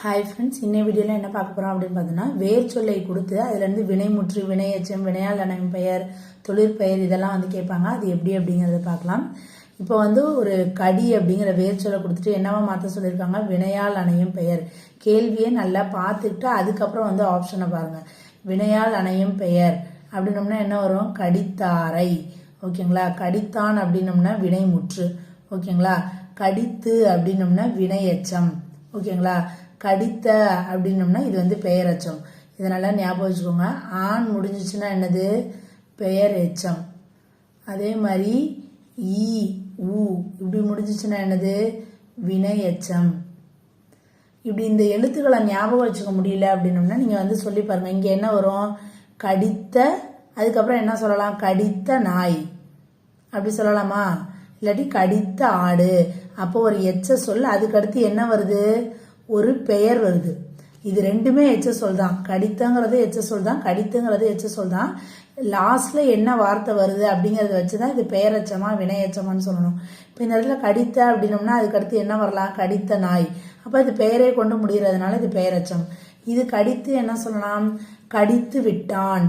Hi friends இன்னை வீடியோவில் என்ன பார்க்க போகிறோம் அப்படின்னு பார்த்தோன்னா வேர் சொல்லை கொடுத்து அதுலேருந்து வினைமுற்று வினையச்சம் வினையால் பெயர் தொழிற்பெயர் இதெல்லாம் வந்து கேட்பாங்க. அது எப்படி அப்படிங்கிறத பார்க்கலாம். இப்போ வந்து ஒரு கடி அப்படிங்கிற வேர் சொல்லை கொடுத்துட்டு என்னவா மாற்ற சொல்லியிருக்காங்க? வினையால் அணையும் பெயர். கேள்வியை நல்லா பார்த்துக்கிட்டு அதுக்கப்புறம் வந்து ஆப்ஷனை பாருங்கள் வினையால் அணையும் பெயர் அப்படின்னோம்னா என்ன வரும்? கடித்தாரை. ஓகேங்களா? கடித்தான் அப்படின்னோம்னா வினைமுற்று ஓகேங்களா? கடித்து அப்படின்னோம்னா வினையச்சம் ஓகேங்களா? கடித்த அப்படின்னோம்னா இது வந்து பெயரச்சம் இதனால் ஞாபகம் வச்சுக்கோங்க. ஆண் முடிஞ்சிச்சுன்னா என்னது? பெயர் எச்சம். அதே மாதிரி ஈ ஊ இப்படி முடிஞ்சிச்சுன்னா என்னது? வினை எச்சம். இப்படி இந்த எழுத்துக்களை ஞாபகம் வச்சுக்க முடியல அப்படின்னோம்னா நீங்கள் வந்து சொல்லி பாருங்கள் இங்கே என்ன வரும்? கடித்த அதுக்கப்புறம் என்ன சொல்லலாம்? கடித்த நாய். அப்படி சொல்லலாமா? இல்லாட்டி கடித்த ஆடு. அப்போ ஒரு எச்ச சொல் அதுக்கடுத்து என்ன வருது? ஒரு பெயர் வருது. இது ரெண்டுமே எச்ச சொல் தான். கடித்தங்கிறது எச்ச சொல் தான். கடித்துங்கிறது எச்ச சொல் தான். லாஸ்ட்ல என்ன வார்த்தை வருது அப்படிங்கறத வச்சு தான் இது பெயரச்சமா வினையச்சமான்னு சொல்லணும். இப்போ இந்த இடத்துல கடித்த அப்படின்னோம்னா அதுக்கடுத்து என்ன வரலாம்? கடித்த நாய். அப்போ இது பெயரை கொண்டு முடிகிறதுனால இது பெயரச்சம் இது கடித்து என்ன சொல்லலாம்? கடித்து விட்டான்.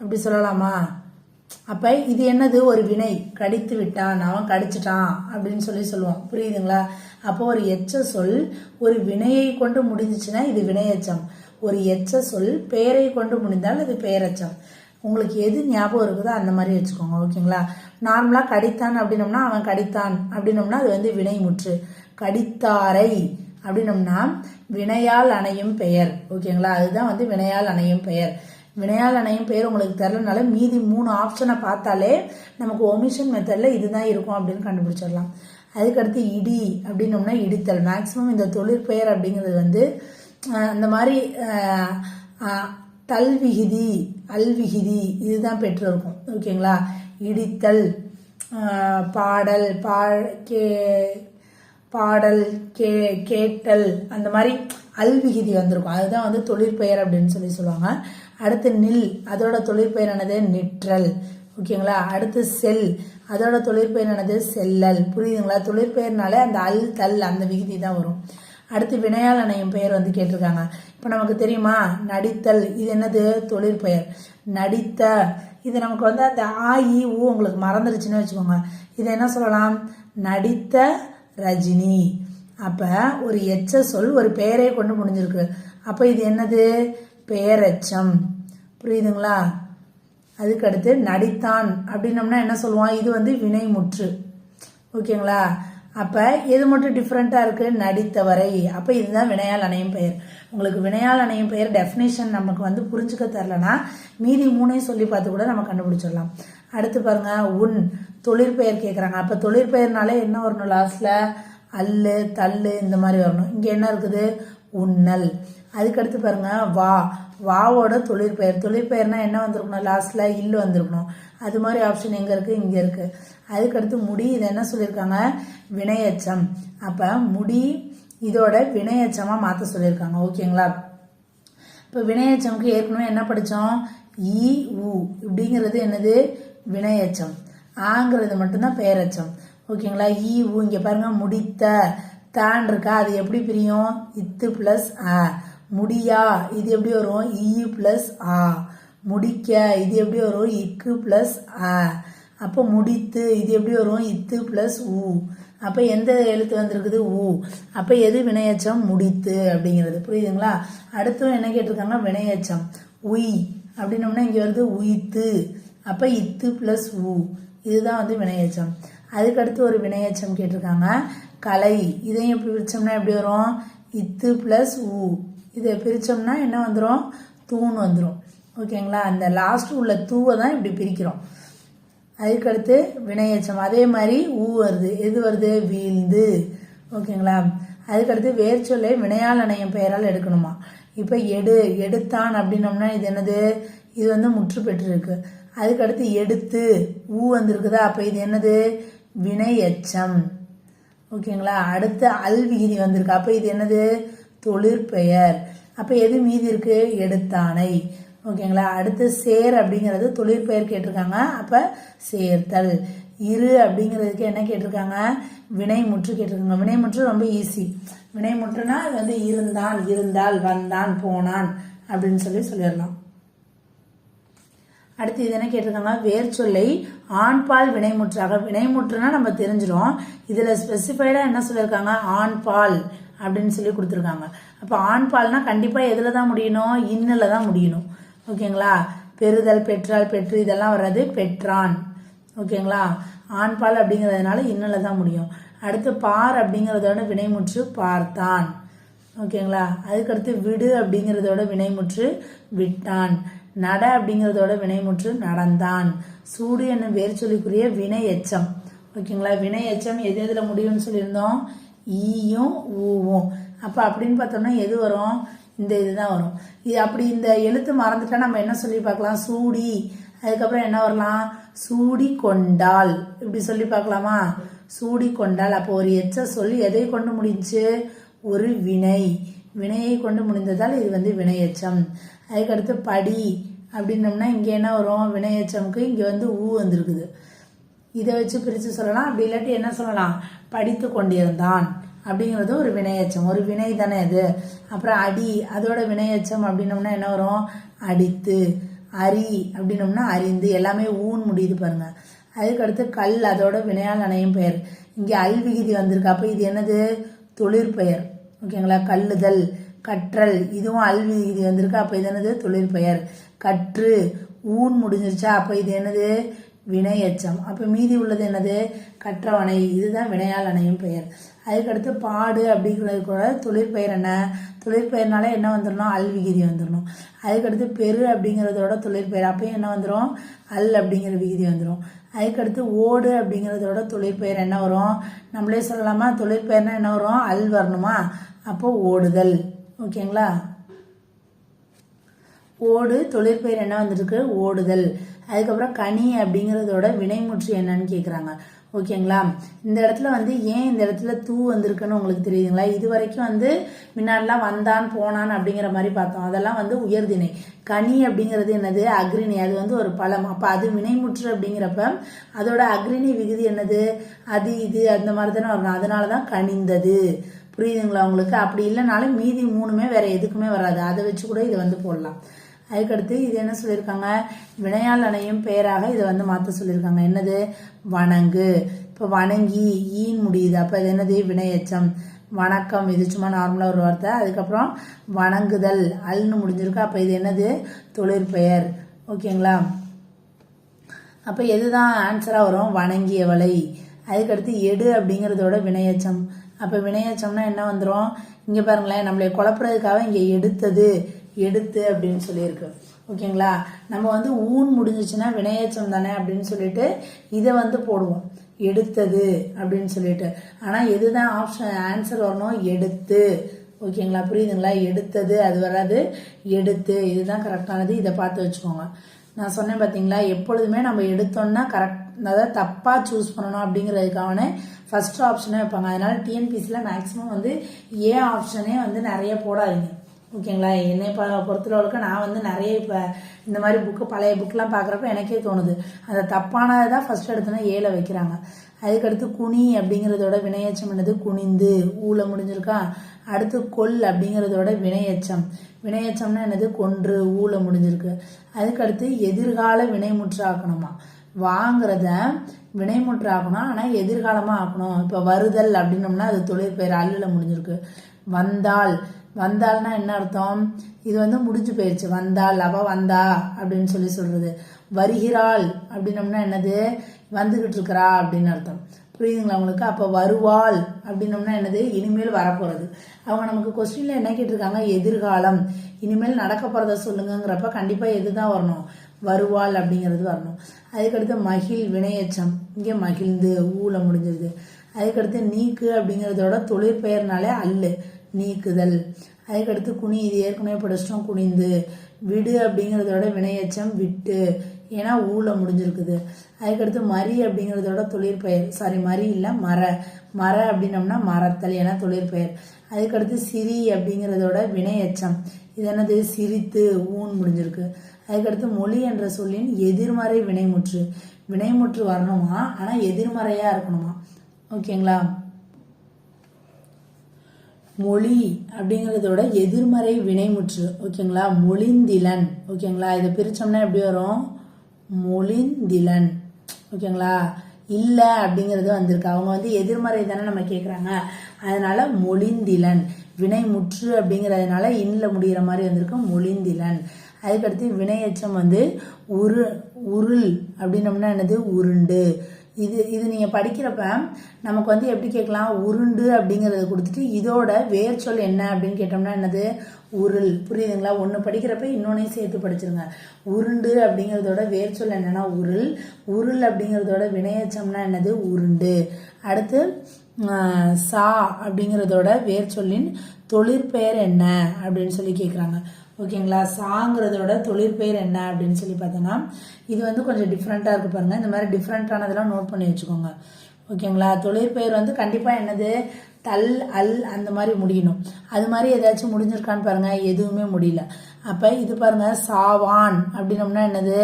அப்படி சொல்லலாமா? அப்போ இது என்னது? ஒரு வினை. கடித்து விட்டான். அவன் கடிச்சிட்டான் அப்படின்னு சொல்லி சொல்லுவோம் புரியுதுங்களா? அப்போ ஒரு எச்ச சொல் ஒரு வினையை கொண்டு முடிஞ்சிச்சுன்னா இது வினையச்சம். ஒரு எச்ச சொல் பெயரை கொண்டு முடிந்தால் அது பெயரச்சம். உங்களுக்கு எது ஞாபகம் இருக்குதோ அந்த மாதிரி வச்சுக்கோங்க ஓகேங்களா? நார்மலாக கடித்தான் அப்படின்னோம்னா அவன் கடித்தான். அப்படின்னோம்னா அது வந்து வினை முற்று. கடித்தாரை அப்படின்னோம்னா வினையால் அணையும் பெயர் ஓகேங்களா? அதுதான் வந்து வினையால் அணையும் பெயர். வினையால் அணையும் பேர் உங்களுக்கு தெரிலனால மீதி மூணு ஆப்ஷனை பார்த்தாலே நமக்கு ஒமிஷன் மெத்தடில் இதுதான் இருக்கும் அப்படின்னு கண்டுபிடிச்சிடலாம். அதுக்கடுத்து இடி அப்படின்னோம்னா இடித்தல். மேக்ஸிமம் இந்த தொழிற்பெயர் அப்படிங்கிறது வந்து இந்த அந்த மாதிரி தல் விகுதி தல்விகிதி அல்விகிதி இதுதான் பெற்றிருக்கும். ஓகேங்களா? இடித்தல் பாடல் பா கே பாடல் கே கேட்டல் அந்த மாதிரி அல்விகிதி வந்திருக்கும். அதுதான் வந்து தொழிற்பெயர் அப்படின்னு சொல்லி சொல்லுவாங்க. அடுத்து நில் அதோட தொழிற்பெயரானது நிற்றல். ஓகேங்களா? அடுத்து செல் அதோட தொழிற்பெயரானது செல்லல். புரியுதுங்களா? தொழிற்பெயர்னாலே அந்த அல் தல் அந்த விகுதி தான் வரும். அடுத்து வினையால் அணையும் பெயர் வந்து கேட்டிருக்காங்க. இப்போ நமக்கு தெரியுமா? நடித்தல். இது என்னது? தொழிற்பெயர். நடித்த. இது நமக்கு வந்து அந்த ஆ இ ஊ உங்களுக்கு மறந்துருச்சுன்னு வச்சுக்கோங்க. இதை என்ன சொல்லலாம்? நடித்த ரஜினி. அப்போ ஒரு எச்ச சொல் ஒரு பெயரை கொண்டு முடிஞ்சிருக்கு. அப்போ இது என்னது? பெயரெச்சம் புரியுதுங்களா? அதுக்கடுத்து நடித்தான் அப்படின்னம்னா என்ன சொல்லுவான்? இது வந்து வினைமுற்று. ஓகேங்களா? அப்போ எது மட்டும் டிஃப்ரெண்ட்டாக இருக்குது நடித்தவரை. அப்போ இதுதான் வினையால் அணையும் பெயர். உங்களுக்கு வினையால் அணையும் பெயர் டெஃபினேஷன் நமக்கு வந்து புரிஞ்சுக்க தரலனா மீதி மூணையும் சொல்லி பார்த்து கூட நம்ம கண்டுபிடிச்சிடலாம். அடுத்து பாருங்க உன். தொழிற்பெயர் கேட்குறாங்க அப்போ தொழிற்பெயர்னாலே என்ன வரணும் லாஸ்ட்டில் அல்லு தள்ளு இந்த மாதிரி வரணும். இங்கே என்ன இருக்குது? உன்னல் அதுக்கடுத்து பாருங்க வா. வாவோட தொழிற்பெயர். தொழிற்பெயர்னால் என்ன வந்திருக்கணும்? லாஸ்ட்டில் இல் வந்திருக்கணும். அது மாதிரி ஆப்ஷன் எங்கே இருக்குது இங்கே இருக்குது அதுக்கடுத்து முடி இதை என்ன சொல்லியிருக்காங்க? வினையச்சம். அப்போ முடி இதோட வினையச்சமாக மாற்ற சொல்லியிருக்காங்க. ஓகேங்களா இப்போ வினையச்சமுக்கு ஏற்கனவே என்ன படித்தோம் ஈ உ. இப்படிங்கிறது என்னது? வினையச்சம். ஆங்கிறது மட்டும்தான் பெயரச்சம். ஓகேங்களா? ஈ உ இங்கே பாருங்கள் முடித்த. தான் இருக்கா அது எப்படி பிரியும்? இத்து ப்ளஸ் ஆ முடியா? இது எப்படி வரும்? ஈ ப்ளஸ் ஆ. முடிக்க? இது எப்படி வரும்? இக்கு ப்ளஸ் ஆ அப்போ முடித்து இது எப்படி வரும்? இத்து ப்ளஸ் ஊ அப்போ எந்த எழுத்து வந்திருக்குது? ஊ அப்போ எது வினையச்சம்? முடித்து அப்படிங்கிறது. புரியுதுங்களா? அடுத்தவங்க என்ன கேட்டிருக்காங்க வினையச்சம். உய். அப்படின்னோம்னா இங்கே வருது உயித்து. அப்போ இத்து ப்ளஸ் ஊ இதுதான் வந்து வினையச்சம். அதுக்கடுத்து ஒரு வினையச்சம் கேட்டிருக்காங்க. கலை. இதையும் எப்படி பிரித்தோம்னா எப்படி வரும்? இத்து ப்ளஸ் ஊ இதை பிரித்தோம்னா என்ன வந்துடும் தூண் வந்துடும் ஓகேங்களா அந்த லாஸ்ட் உள்ள தூவை தான் இப்படி பிரிக்கிறோம். அதுக்கடுத்து வினையச்சம். அதே மாதிரி ஊ வருது. எது வருது? வீழ்ந்து. ஓகேங்களா அதுக்கடுத்து வேர் சொல்லை வினையால் அணையும் பெயரால் எடுக்கணுமா? இப்போ எடு. எடுத்தான் அப்படின்னோம்னா இது என்னது? இது வந்து முற்று பெற்றிருக்கு அதுக்கடுத்து எடுத்து ஊ வந்திருக்குதா? அப்போ இது என்னது? வினை எச்சம் ஓகேங்களா? அடுத்து அல் விகுதி வந்திருக்கு. அப்போ இது என்னது? தொழிற்பெயர் அப்போ எது மீதி இருக்கு? எடுத்தானை ஓகேங்களா? அடுத்து சேர் அப்படிங்கிறது தொழிற்பெயர் கேட்டிருக்காங்க. அப்போ சேர்த்தல். இரு அப்படிங்கிறதுக்கு என்ன கேட்டிருக்காங்க? வினை முற்று கேட்டிருக்காங்க. வினைமுற்று ரொம்ப ஈஸி வினை முற்றுனா அது வந்து இருந்தான் இருந்தால் வந்தான் போனான் அப்படின்னு சொல்லி சொல்லிடலாம். அடுத்து இது என்ன கேட்டிருக்காங்க வேர் சொல்லை ஆண்பால் வினைமுற்றாக வினைமுற்றுனா நம்ம தெரிஞ்சிடும் இதில் ஸ்பெசிஃபைடாக என்ன சொல்லியிருக்காங்க? ஆண்பால் அப்படின்னு சொல்லி கொடுத்துருக்காங்க. அப்போ ஆண்பால்னா கண்டிப்பாக எதில் தான் முடியணும்? இன்னில் தான் முடியணும். ஓகேங்களா? பெறுதல் பெற்றால் பெற்று இதெல்லாம் வர்றது பெற்றான். ஓகேங்களா? ஆண்பால் அப்படிங்கிறதுனால இன்னில் தான் முடியும். அடுத்து பார் அப்படிங்கிறதோட வினைமுற்று பார்த்தான். ஓகேங்களா? அதுக்கடுத்து விடு அப்படிங்கிறதோட வினைமுற்று விட்டான். நட அப்படிங்கிறதோட வினைமுற்று நடந்தான். சூடு என்னும் வேர் சொல்லிக்குரிய வினை எச்சம். ஓகேங்களா? வினை எச்சம் எது எதில் முடியும்னு சொல்லியிருந்தோம்? ஈயும் ஊவும். அப்போ அப்படின்னு பார்த்தோம்னா எது வரும்? இந்த இதுதான் வரும். இது அப்படி இந்த எழுத்து மறந்துட்டா நம்ம என்ன சொல்லி பார்க்கலாம்? சூடி. அதுக்கப்புறம் என்ன வரலாம்? சூடி கொண்டால் இப்படி சொல்லி பார்க்கலாமா? சூடி கொண்டால் அப்போ ஒரு எச்ச சொல்லி எதை கொண்டு முடிஞ்சு? ஒரு வினை. வினையை கொண்டு முடிந்ததால் இது வந்து வினையச்சம் அதுக்கடுத்து படி அப்படின்னம்னா இங்கே என்ன வரும்? வினையச்சமுக்கு இங்கே வந்து ஊ வந்திருக்குது. இதை வச்சு பிரித்து சொல்லலாம். அப்படி இல்லாட்டி என்ன சொல்லலாம்? படித்து கொண்டிருந்தான் அப்படிங்கிறது ஒரு வினையச்சம் ஒரு வினை தானே அது. அப்புறம் அடி அதோட வினையச்சம் அப்படின்னம்னா என்ன வரும்? அடித்து அரி அப்படின்னம்னா அறிந்து. எல்லாமே ஊன் முடியுது பாருங்க. அதுக்கடுத்து கல் அதோட வினையால் அணையும் பெயர். இங்கே அல்விகுதி வந்திருக்கு. அப்போ இது என்னது? தொழிற்பெயர். ஓகேங்களா? கல்லுதல். கற்றல். இதுவும் அல் வந்திருக்கு. அப்போ இது என்னது? தொழிற்பெயர் கற்று. ஊன் முடிஞ்சிருச்சா? அப்போ இது என்னது? வினை எச்சம் அப்போ மீதி உள்ளது என்னது? கற்றவனை இதுதான் வினையால் அணையும் பெயர். அதுக்கடுத்து பாடு அப்படிங்கிறது கூட தொழிற்பெயர் என்ன? தொழிற்பெயர்னால என்ன வந்துடணும் அல்விகிதி வந்துடணும் அதுக்கடுத்து பெரு அப்படிங்கிறதோட தொழிற்பெயர் அப்பயும் என்ன வந்துடும் அல் அப்படிங்கிற விகிதி வந்துடும் அதுக்கடுத்து ஓடு அப்படிங்கிறதோட தொழிற்பெயர் என்ன வரும்? நம்மளே சொல்லலாமா? தொழிற்பெயர்னா என்ன வரும்? அல் வரணுமா? அப்போ ஓடுதல். ஓகேங்களா? ஓடு தொழிற்பெயர் என்ன வந்திருக்கு? ஓடுதல். அதுக்கப்புறம் கனி அப்படிங்கிறதோட வினைமுற்று என்னன்னு கேட்குறாங்க ஓகேங்களா? இந்த இடத்துல வந்து ஏன் இந்த இடத்துல தூ வந்திருக்குன்னு உங்களுக்கு தெரியுதுங்களா? இது வரைக்கும் வந்து முன்னாடிலாம் வந்தான் போனான் அப்படிங்கிற மாதிரி பார்த்தோம். அதெல்லாம் வந்து உயர்திணை. கனி அப்படிங்கிறது என்னது? அக்ரிணி. அது வந்து ஒரு பழம். அப்போ அது வினைமுற்று அப்படிங்கிறப்ப அதோட அக்ரிணி விகுதி என்னது? அது இது அந்த மாதிரி தானே வரணும் அதனால தான் கனிந்தது. புரியுதுங்களா உங்களுக்கு? அப்படி இல்லைனாலும் மீதி மூணுமே வேற எதுக்குமே வராது. அதை வச்சு கூட இதை வந்து போடலாம். அதுக்கடுத்து இது என்ன சொல்லியிருக்காங்க? வினையால் அணையும் பெயராக இதை வந்து மாற்ற சொல்லியிருக்காங்க. என்னது? வணங்கு. இப்போ வணங்கி ஈன் முடியுது. அப்போ இது என்னது? வினையச்சம். வணக்கம். இது சும்மா நார்மலாக ஒரு வார்த்தை. அதுக்கப்புறம் வணங்குதல் அல்னு முடிஞ்சிருக்கு. அப்போ இது என்னது? தொழிற்பெயர் ஓகேங்களா? அப்போ எதுதான் ஆன்சராக வரும்? வணங்கியவளை. அதுக்கடுத்து எடு அப்படிங்கிறதோட வினையச்சம். அப்போ வினையச்சம்னா என்ன வந்துடும் இங்கே பாருங்களேன் நம்மளை குழப்புறதுக்காக இங்கே எடுத்தது. எடுத்து அப்படின்னு சொல்லியிருக்கு. ஓகேங்களா? நம்ம வந்து ஊன் முடிஞ்சிச்சுன்னா வினையச்சம் தானே அப்படின்னு சொல்லிட்டு இதை வந்து போடுவோம். எடுத்தது அப்படின்னு சொல்லிட்டு. ஆனால் எதுதான் ஆப்ஷன் ஆன்சர் வரணும்? எடுத்து. ஓகேங்களா? புரியுதுங்களா? எடுத்தது அது வராது. எடுத்து. இதுதான் கரெக்டானது இதை பார்த்து வச்சுக்கோங்க. நான் சொன்னேன் பார்த்தீங்களா எப்பொழுதுமே நம்ம எடுத்தோம்னா கரெக்ட் அதாவது தப்பாக சூஸ் பண்ணணும் அப்படிங்கிறதுக்கான ஃபஸ்ட் ஆப்ஷனே வைப்பாங்க. அதனால் டிஎன்பிசியில் மேக்ஸிமம் வந்து ஏ ஆப்ஷனே வந்து நிறைய போடாதீங்க. ஓகேங்களா? என்னை இப்போ பொறுத்தளவுக்கு நான் வந்து நிறைய இப்போ இந்த மாதிரி புக்கு பழைய புக்கெலாம் பார்க்குறப்ப எனக்கே தோணுது. அந்த தப்பானதை தான் ஃபஸ்ட் எடுத்தோன்னா ஏல வைக்கிறாங்க. அதுக்கடுத்து குனி அப்படிங்கிறதோட வினையச்சம் என்னது? குனிந்து. ஊழ முடிஞ்சிருக்கா? அடுத்து கொல் அப்படிங்கிறதோட வினையச்சம். வினையச்சம்னா என்னது? கொன்று ஊழ முடிஞ்சிருக்கு. அதுக்கடுத்து எதிர்கால வினைமுற்றாக்கணுமா? வாங்கிறத வினைமுற்று ஆக்கணும் ஆனால் எதிர்காலமாக ஆக்கணும். இப்போ வருதல் அப்படின்னோம்னா அது தொழிற்பெயர் அல்லில் முடிஞ்சிருக்கு. வந்தால். வந்தால்னா என்ன அர்த்தம்? இது வந்து முடிஞ்சு போயிடுச்சு வந்தாள் அவ வந்தா அப்படின்னு சொல்லி சொல்றது. வருகிறாள் அப்படின்னம்னா என்னது? வந்துகிட்டு இருக்கிறா அப்படின்னு அர்த்தம். புரியுதுங்களா உங்களுக்கு? அப்போ வருவாள் அப்படின்னம்னா என்னது? இனிமேல் வரப்போகிறது அவங்க நமக்கு கொஸ்டினில் என்ன கேட்டிருக்காங்க? எதிர்காலம். இனிமேல் நடக்க போகிறத சொல்லுங்கிறப்ப எது தான் வரணும்? வருவாள் அப்படிங்கிறது வரணும். அதுக்கடுத்து மகிழ் வினையச்சம். இங்கே மகிழ்ந்து ஊல முடிஞ்சிருது. அதுக்கடுத்து நீக்கு அப்படிங்கிறதோட தொழிற்பெயர்னாலே அல்லு நீக்குதல். அதுக்கடுத்து குனி இது ஏற்கனவே படிச்சிட்டோம் குனிந்து. விடு அப்படிங்கிறதோட வினையச்சம் விட்டு. ஏன்னா ஊல முடிஞ்சிருக்குது. அதுக்கடுத்து மரி அப்படிங்கிறதோட தொழிற்பெயர் சாரி மரி இல்லை மர. மர அப்படின்னம்னா மரத்தல் ஏன்னா தொழிற்பெயர் அதுக்கடுத்து சிரி அப்படிங்கிறதோட வினையச்சம். இது என்னது? சிரித்து ஊன் முடிஞ்சிருக்கு. அதுக்கடுத்து மொழி என்ற சொல்லின் எதிர்மறை வினைமுற்று. வினைமுற்று வரணுமா? ஆனால் எதிர்மறையாக இருக்கணுமா? ஓகேங்களா? மொழி அப்படிங்கிறதோட எதிர்மறை வினைமுற்று. ஓகேங்களா? மொழிந்திலன். ஓகேங்களா? இதை பிரித்தோம்னா எப்படி வரும்? மொழிந்திலன். ஓகேங்களா? இல்லை அப்படிங்கிறது வந்திருக்கு. அவங்க வந்து எதிர்மறை தானே நம்ம கேட்குறாங்க அதனால மொழிந்திலன். வினைமுற்று அப்படிங்கிறதுனால இன்னில் முடிகிற மாதிரி வந்திருக்கு. மொழிந்திலன். அதுக்கடுத்து வினையச்சம் வந்து உரு உருள் அப்படின்னம்னா என்னது? உருண்டு. இது இது நீங்கள் படிக்கிறப்ப நமக்கு வந்து எப்படி கேட்கலாம்? உருண்டு அப்படிங்கிறத கொடுத்துட்டு இதோட வேர் சொல் என்ன அப்படின்னு கேட்டோம்னா என்னது? உருள். புரியுதுங்களா? ஒன்று படிக்கிறப்ப இன்னொன்னையும் சேர்த்து படிச்சிருங்க. உருண்டு அப்படிங்கிறதோட வேர் சொல் என்னன்னா உருள். உருள் அப்படிங்கிறதோட வினையச்சம்னா என்னது? உருண்டு. அடுத்து சா அப்படிங்கிறதோட வேர் சொல்லின் தொழிற்பெயர் என்ன அப்படின்னு சொல்லி கேட்குறாங்க ஓகேங்களா? சாங்கிறதோட தொழிற்பெயர் என்ன அப்படின்னு சொல்லி பார்த்தோன்னா இது வந்து கொஞ்சம் டிஃப்ரெண்ட்டாக இருக்கு பாருங்கள் இந்த மாதிரி டிஃப்ரெண்ட்டானதெல்லாம் நோட் பண்ணி வச்சுக்கோங்க. ஓகேங்களா? தொழிற்பெயர் வந்து கண்டிப்பாக என்னது? தல் அல் அந்த மாதிரி முடியணும். அது மாதிரி ஏதாச்சும் முடிஞ்சிருக்கான்னு பாருங்கள் எதுவுமே முடியல. அப்போ இது பாருங்க சாவான் அப்படின்னம்னா என்னது?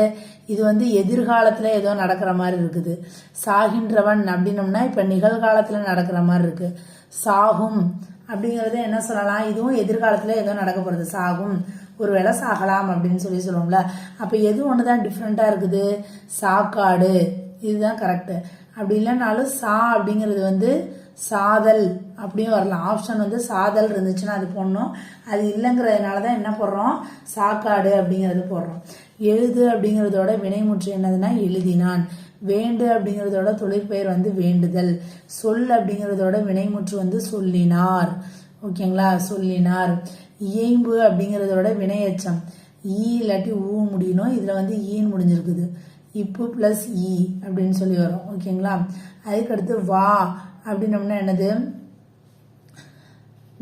இது வந்து எதிர்காலத்தில் ஏதோ நடக்கிற மாதிரி இருக்குது. சாகின்றவன் அப்படின்னம்னா இப்போ நிகழ்காலத்தில் நடக்கிற மாதிரி இருக்குது சாகும் அப்படிங்கிறத என்ன சொல்லலாம்? இதுவும் எதிர்காலத்தில் ஏதோ நடக்க போகிறது சாகும். ஒரு வேளை சாகலாம் அப்படின்னு சொல்லி சொல்லுவோம்ல. அப்போ எது ஒன்று தான் டிஃப்ரெண்ட்டாக இருக்குது? சாக்காடு. இதுதான் கரெக்டு அப்படி இல்லைனாலும் சா அப்படிங்கிறது வந்து சாதல் அப்படியும் வரலாம். ஆப்ஷன் வந்து சாதல் இருந்துச்சுன்னா அது போடணும். அது இல்லைங்கிறதுனால தான் என்ன போடுறோம்? சாக்காடு அப்படிங்கிறது போடுறோம். எழுது அப்படிங்கிறதோட வினைமுற்று என்னதுன்னா எழுதினான். வேண்டு அப்படிங்கிறதோட தொழிற்பெயர் வந்து வேண்டுதல். சொல் அப்படிங்கிறதோட வினைமுற்று வந்து சொல்லினார். ஓகேங்களா? சொல்லினார். இயைம்பு அப்படிங்கிறதோட வினையச்சம். ஈ இல்லாட்டி ஊ முடியணும். இதில் வந்து ஈன்னு முடிஞ்சிருக்குது. இப்பு ப்ளஸ் இ அப்படின்னு சொல்லி வரும். ஓகேங்களா அதுக்கடுத்து வா அப்படின்னம்னா என்னது?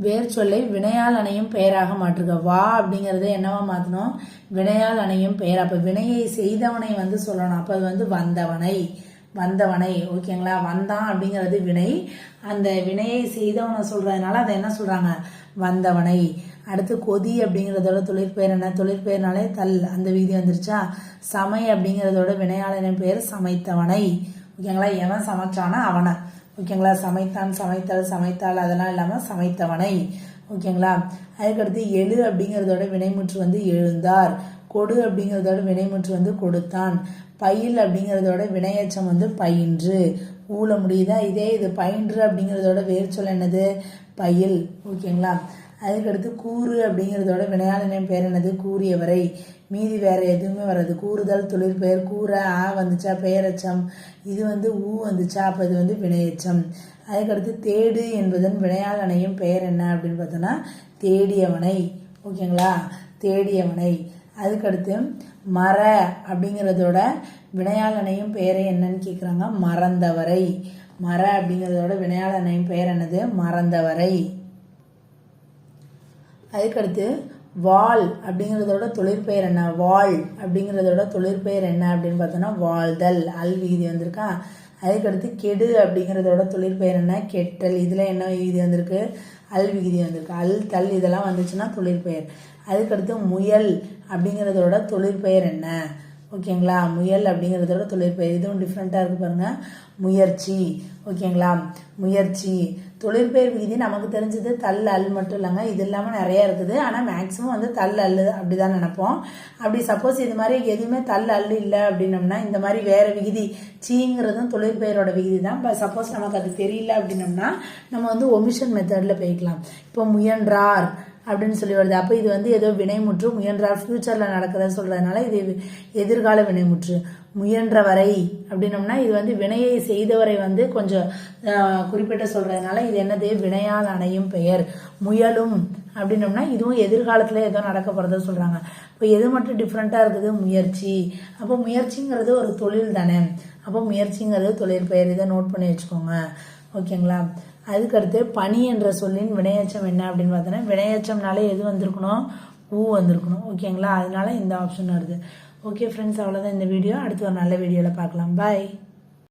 வேர் சொல்லை வினையால் அணையும் பெயராக மாற்றுக. வா அப்படிங்கிறத என்னவா மாற்றணும் வினையால் அணையும் பெயர். அப்போ வினையை செய்தவனை வந்து சொல்லணும். அப்போ அது வந்து வந்தவனை. வந்தவனை. ஓகேங்களா வந்தான் அப்படிங்கிறது வினை. அந்த வினையை செய்தவனை சொல்கிறதுனால அதை என்ன சொல்கிறாங்க வந்தவனை. அடுத்து கொதி அப்படிங்கிறதோட தொழிற்பெயர் என்ன? தொழிற்பெயர்னாலே தல். அந்த விதி வந்துருச்சா? சமை அப்படிங்கிறதோட வினையாளனின் பெயர் சமைத்தவனை. ஓகேங்களா? எவன் சமைச்சானா அவனை. ஓகேங்களா? சமைத்தான் சமைத்தால் சமைத்தாள் அதெல்லாம் இல்லாமல் சமைத்தவனை. ஓகேங்களா? அதுக்கடுத்து எழு அப்படிங்கிறதோட வினைமுற்று வந்து எழுந்தார். கொடு அப்படிங்கிறதோட வினைமுற்று வந்து கொடுத்தான். பயில் அப்படிங்கிறதோட வினையச்சம் வந்து பயின்று. ஊழ முடியுதா? இதே இது பயின்று அப்படிங்கிறதோட வேர் சொல் என்னது? பயில். ஓகேங்களா? அதுக்கடுத்து கூறு அப்படிங்கிறதோட வினையாளனின் பேர் என்னது? கூறியவரை. மீதி வேற எதுவுமே வராது. கூறுதல் தொழிற்பெயர் கூற ஆ வந்துச்சா பெயரச்சம். இது வந்து ஊ வந்துச்சா அப்போ இது வந்து வினையச்சம். அதுக்கடுத்து தேடு என்பதன் வினையாளனையும் பெயர் என்ன அப்படின்னு பார்த்தோன்னா தேடியவனை. ஓகேங்களா? தேடியவனை. அதுக்கடுத்து மர அப்படிங்கிறதோட வினையாளனையும் பெயரை என்னன்னு கேட்குறாங்க மறந்தவரை. மர அப்படிங்கிறதோட வினையாளனையும் பெயர் என்னது? மறந்தவரை. அதுக்கடுத்து வால் அப்படிங்கிறதோட தொழிற்பெயர் என்ன? வால் அப்படிங்கிறதோட தொழிற்பெயர் என்ன அப்படின்னு பார்த்தோன்னா வாழ்தல் அல் விகுதி வந்திருக்கா? அதுக்கடுத்து கெடு அப்படிங்கிறதோட தொழிற்பெயர் என்ன? கெட்டல். இதில் என்ன விகுதி வந்திருக்கு? அல் விகுதி வந்திருக்கு. அல் தல் இதெல்லாம் வந்துச்சுன்னா தொழிற்பெயர். அதுக்கடுத்து முயல் அப்படிங்கிறதோட தொழிற்பெயர் என்ன? ஓகேங்களா? முயல் அப்படிங்கிறதோட தொழிற்பெயர். இதுவும் டிஃப்ரெண்ட்டாக இருக்குது பாருங்கள் முயற்சி. ஓகேங்களா? முயற்சி. தொழிற்பெயர் விகுதி நமக்கு தெரிஞ்சது தல் அல் மட்டும் இல்லைங்க. இது இல்லாமல் நிறையா இருக்குது. ஆனால் மேக்ஸிமம் வந்து தல் அல் அப்படிதான் நினப்போம். அப்படி சப்போஸ் இது மாதிரி எதுவுமே தல் அல் இல்லை அப்படின்னம்னா இந்த மாதிரி வேறு விகுதி சீங்கிறதும் தொழிற்பெயரோட விகுதி தான் சப்போஸ் நமக்கு அது தெரியல அப்படின்னம்னா நம்ம வந்து ஒமிஷன் மெத்தடில் போய்க்கலாம். இப்போ முயன்றார் அப்படின்னு சொல்லி வருது. அப்போ இது வந்து ஏதோ வினைமுற்று முயன்றார் ஃப்யூச்சரில் நடக்குதுன்னு சொல்கிறதுனால இது எதிர்கால வினைமுற்று. முயன்றவரை அப்படின்னோம்னா இது வந்து வினையை செய்தவரை வந்து கொஞ்சம் குறிப்பிட்ட சொல்கிறதுனால சொல்றதுனால இது என்னது? வினையால் அணையும் பெயர். முயலும் அப்படின்னோம்னா இதுவும் எதிர்காலத்தில் ஏதோ நடக்க போகிறத சொல்கிறாங்க இப்போ எது மட்டும் டிஃப்ரெண்ட்டாக இருக்குது? முயற்சி. அப்போ முயற்சிங்கிறது ஒரு தொழில் தானே. அப்போ முயற்சிங்கிறது தொழில் பெயர். இதை நோட் பண்ணி வச்சுக்கோங்க. ஓகேங்களா? அதுக்கடுத்து பனி என்ற சொல்லின் வினையச்சம் என்ன அப்படின்னு பார்த்தோன்னா வினையச்சம்னாலே எது வந்திருக்கணும்? ஊ வந்திருக்கணும். ஓகேங்களா? அதனால இந்த ஆப்ஷன் வருது. ஓகே ஃப்ரெண்ட்ஸ் அவ்வளோதான் இந்த வீடியோ அடுத்து ஒரு நல்ல வீடியோவில் பார்க்கலாம். பாய்